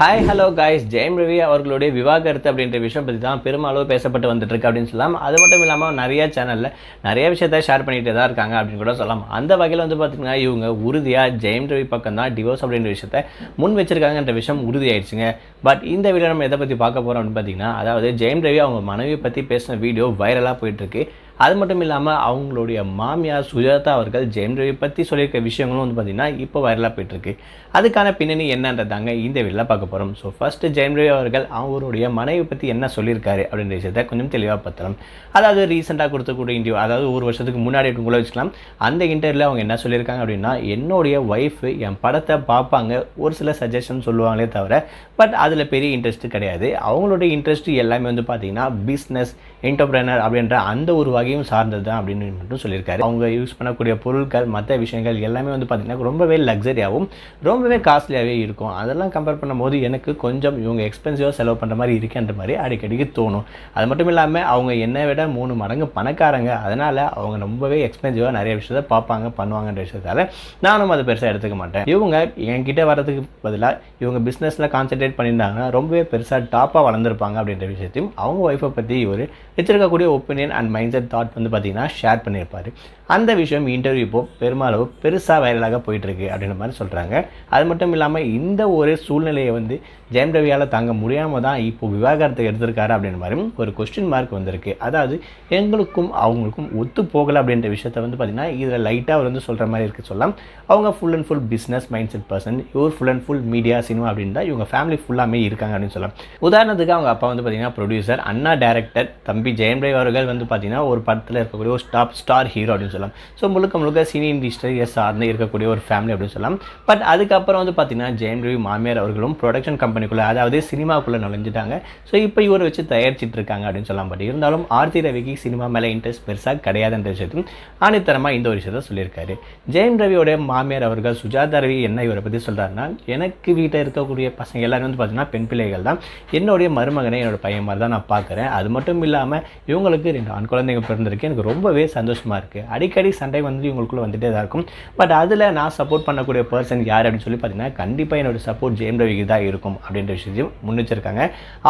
Hi hello guys Jayam Ravi அவர்களுடைய விவாகரத்து அப்படின்ற விஷயம் பற்றி தான் பெருமளவு பேசப்பட்டு வந்துட்டு இருக்கு அப்படின்னு சொல்லலாம் அது மட்டும் இல்லாமல் நிறைய சேனலில் நிறைய விஷயத்த ஷேர் பண்ணிகிட்டே தான் இருக்காங்க அப்படின்னு கூட சொல்லலாம். அந்த வகையில் வந்து பார்த்திங்கன்னா இவங்க உறுதியாக ஜெயம் ரவி பக்கம் தான் டிவோர்ஸ் அப்படின்ற விஷயத்த முன் வச்சிருக்காங்கன்ற விஷயம் உறுதியாயிடுச்சுங்க. பட் இந்த வீடியோ நம்ம எதை பற்றி பார்க்க போகிறோம் அப்படின்னு பார்த்தீங்கன்னா அதாவது ஜெயம் ரவி அவங்க மனைவியை பற்றி பேசின வீடியோ வைரலாக போயிட்டுருக்கு. அது மட்டும் இல்லாமல் அவங்களுடைய மாமியார் சுஜாதா அவர்கள் ஜெயம் ரவி பற்றி சொல்லியிருக்க விஷயங்களும் வந்து பார்த்திங்கன்னா இப்போ வைரலாக போயிட்டுருக்கு. அதுக்கான பின்னணி என்னன்றதாங்க இந்த வீடியோவில் பார்க்க போகிறோம் ஸோ ஃபஸ்ட்டு ஜெயம் ரவி அவர்கள் அவருடைய மனைவி பற்றி என்ன சொல்லியிருக்காரு அப்படின்ற விஷயத்தை கொஞ்சம் தெளிவாக பார்த்தலாம் அதாவது ரீசெண்டாக கொடுத்தக்கூடிய இன்டர்வியூ அதாவது ஒரு வருஷத்துக்கு முன்னாடி கூட வச்சுக்கலாம். அந்த இன்டர்வியூவில் அவங்க என்ன சொல்லியிருக்காங்க அப்படின்னா என்னுடைய ஒய்ஃபு என் படத்தை பார்ப்பாங்க ஒரு சில சஜஷன் சொல்லுவாங்களே தவிர பட் அதில் பெரிய இன்ட்ரெஸ்ட்டு கிடையாது. அவங்களுடைய இன்ட்ரெஸ்ட் எல்லாமே வந்து பார்த்திங்கன்னா பிஸ்னஸ் என்டர்பிரனர் அப்படின்ற அந்த ஒரு வகை வகையும் சார்ந்தது தான் அப்படின்னு மட்டும் சொல்லியிருக்காரு. அவங்க யூஸ் பண்ணக்கூடிய பொருட்கள் மற்ற விஷயங்கள் எல்லாமே வந்து பார்த்திங்கன்னா ரொம்பவே லக்ஸரியாகவும் ரொம்பவே காஸ்ட்லியாகவே இருக்கும். அதெல்லாம் கம்பேர் பண்ணும்போது எனக்கு கொஞ்சம் இவங்க எக்ஸ்பென்சிவாக செலவு பண்ணுற மாதிரி இருக்குன்ற மாதிரி அடிக்கடிக்கு தோணும். அது மட்டும் இல்லாமல் அவங்க என்னை விட மூணு மடங்கு பணக்காரங்க. அதனால் அவங்க ரொம்பவே எக்ஸ்பென்சிவாக நிறைய விஷயத்த பார்ப்பாங்க பண்ணுவாங்கன்ற விஷயத்தால் நானும் அதை பெருசாக எடுத்துக்க மாட்டேன். இவங்க என்கிட்ட வர்றதுக்கு பதிலாக இவங்க பிஸ்னஸில் கான்சென்ட்ரேட் பண்ணியிருந்தாங்கன்னா ரொம்பவே பெருசாக டாப்பாக வளர்ந்துருப்பாங்க அப்படின்ற விஷயத்தையும் அவங்க ஒய்ஃபை பற்றி ஒரு வச்சிருக்கக்கூடிய opinion and mind set thought வந்து பார்த்தீங்கன்னா ஷேர் பண்ணியிருப்பார். அந்த விஷயம் இன்டர்வியூ இப்போ பெருமளவு பெருசாக வைரலாக போயிட்டுருக்கு அப்படின்ற மாதிரி சொல்கிறாங்க அது மட்டும் இல்லாமல் இந்த ஒரு சூழ்நிலையை வந்து ஜெயம் ரவியால் தாங்க முடியாமல் தான் இப்போ விவாகரத்தை எடுத்திருக்காரு அப்படின்ற மாதிரி ஒரு கொஸ்டின் மார்க் வந்திருக்கு. அதாவது எங்களுக்கும் அவங்களுக்கும் ஒத்து போகலை அப்படின்ற விஷயத்த வந்து பார்த்திங்கன்னா இதில் லைட்டாக அவர் வந்து சொல்கிற மாதிரி இருக்குது சொல்லலாம். அவங்க full and full business mindset person இவர் full and full media cinema அப்படின்னு தான் இவங்க ஃபேமிலி ஃபுல்லாமே இருக்காங்க அப்படின்னு சொல்லலாம். உதாரணத்துக்கு அவங்க அப்பா வந்து பார்த்திங்கன்னா ப்ரொடியூசர் அண்ணா டேரக்டர் தம்பி ஜெயம் ரவி அவர்கள் வந்து பார்த்திங்கன்னா ஒரு படத்தில் இருக்கக்கூடிய ஒரு டாப் ஸ்டார் ஹீரோ அப்படின்னு சொல்லலாம். ஸோ முழுக்க முழுக்க சினி இண்டஸ்ட்ரியை சார்ந்து இருக்கக்கூடிய ஒரு ஃபேமிலி அப்படின்னு சொல்லலாம். பட் அதுக்கப்புறம் வந்து பார்த்திங்கன்னா ஜெயம் ரவி மாமியார் அவர்களும் ப்ரொடக்ஷன் கம்பெனிக்குள்ளே அதாவது சினிமாக்குள்ளே நுழைஞ்சிட்டாங்க. ஸோ இப்போ இவரை வச்சு தயாரிச்சிட்டு இருக்காங்க அப்படின்னு சொல்லலாம். பட் இருந்தாலும் ஆர்த்தி ரவிக்கு சினிமா மேலே இன்ட்ரெஸ்ட் பெருசாக கிடையாதுன்ற விஷயத்தையும் ஆணித்தரமாக இந்த ஒரு விஷயத்த சொல்லியிருக்காரு. ஜெயம் ரவியோட மாமியார் அவர்கள் சுஜாதா ரவி என்ன இவரை பற்றி சொல்கிறாருன்னா எனக்கு வீட்டில் இருக்கக்கூடிய பசங்க எல்லாரும் வந்து பார்த்தீங்கன்னா பெண் பிள்ளைகள் தான் என்னுடைய மருமகனை என்னோட பையன் மாதிரி தான் நான் பார்க்குறேன் அது மட்டும் இல்லாமல் இவங்களுக்கு ரெண்டு ஆண் குழந்தைங்க பிறந்திருக்கேன் எனக்கு ரொம்பவே சந்தோஷமாக இருக்குது அடிக்கடி சண்டை வந்து உங்களுக்குள்ளே வந்துட்டே தான் இருக்கும். பட் அதில் நான் சப்போர்ட் பண்ணக்கூடிய பர்சன் யார் அப்படின்னு சொல்லி பார்த்தீங்கன்னா கண்டிப்பாக என்னோட சப்போர்ட் ஜெயம் ரவிக்கு தான் இருக்கும் அப்படின்ற விஷயத்தையும் முன்னிச்சிருக்காங்க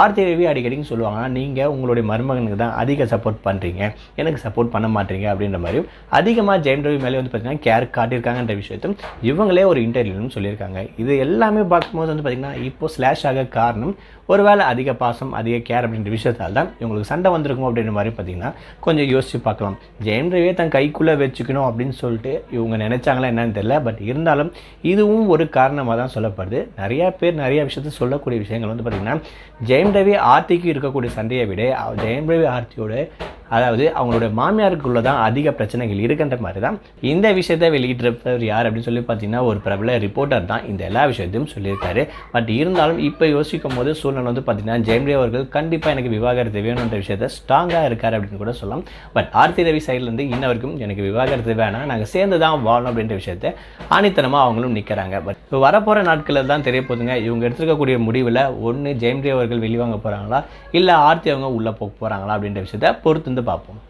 ஆர்த்தி ரவி அடிக்கடி சொல்லுவாங்க நீங்கள் உங்களுடைய மருமகனுக்கு தான் அதிக சப்போர்ட் பண்ணுறீங்க எனக்கு சப்போர்ட் பண்ண மாட்டீங்க. அப்படின்ற மாதிரியும் அதிகமாக ஜெயம் ரவி மேலே வந்து பார்த்தீங்கன்னா கேர் காட்டியிருக்காங்கன்ற விஷயத்தையும் இவங்களே ஒரு இன்டர்வியூலும் சொல்லியிருக்காங்க. இது எல்லாமே பார்க்கும்போது வந்து பார்த்திங்கன்னா இப்போ ஸ்லாஷ் ஆக காரணம் ஒருவேளை அதிக பாசம் அதிக கேர் அப்படின்ற விஷயத்தால் தான் இவங்களுக்கு சண்டை வந்திருக்கும் அப்படின்ற மாதிரி பார்த்தீங்கன்னா கொஞ்சம் யோசிச்சு பார்க்கலாம். ஜெயம் ரவியை தன் கைக்குள்ளே வச்சுக்கணும் அப்படின்னு சொல்லிட்டு இவங்க நினைச்சாங்களா என்னன்னு தெரியல. பட் இருந்தாலும் இதுவும் ஒரு காரணமாக தான் சொல்லப்படுது. நிறையா பேர் நிறையா விஷயத்த சொல்லக்கூடிய விஷயங்கள் வந்து பார்த்திங்கன்னா ஜெயம் ரவி ஆர்த்திக்கு இருக்கக்கூடிய சண்டையை விட ஜெயம் ரவி ஆர்த்தியோட அதாவது அவங்களோட மாமியாருக்குள்ள தான் அதிக பிரச்சனைகள் இருக்குன்ற மாதிரி தான் இந்த விஷயத்தை வெளியிட்டிருப்பவர் யார் அப்படின்னு சொல்லி பார்த்தீங்கன்னா ஒரு பிரபல ரிப்போர்ட்டர் தான். இந்த எல்லா விஷயத்தையும் சொல்லியிருக்காரு. பட் இருந்தாலும் இப்போ யோசிக்கும் போது சூழ்நிலை வந்து பார்த்தீங்கன்னா ஜெயம்ரே அவர்கள் கண்டிப்பாக எனக்கு விவாகரத்து வேணுன்ற விஷயத்த ஸ்ட்ராங்காக இருக்கார் அப்படின்னு கூட சொல்லலாம். பட் ஆர்த்தி ரவி சைட்லேருந்து இன்ன வரைக்கும் எனக்கு விவாகரத்து வேணாம். நாங்கள் சேர்ந்து தான் வாழணும் அப்படின்ற விஷயத்த ஆணித்தனமாக அவங்களும் நிற்கிறாங்க பட் இப்போ வரப்போகிற நாட்களில் தான் தெரிய போதுங்க இவங்க எடுத்துருக்கக்கூடிய முடிவில் ஒன்று ஜெயம்ரே அவர்கள் வெளிவாங்க போகிறாங்களா இல்லை ஆர்த்தி அவங்க உள்ளே போக போகிறாங்களா அப்படின்ற விஷயத்த பொறுத்து வந்து பார்ப்போம்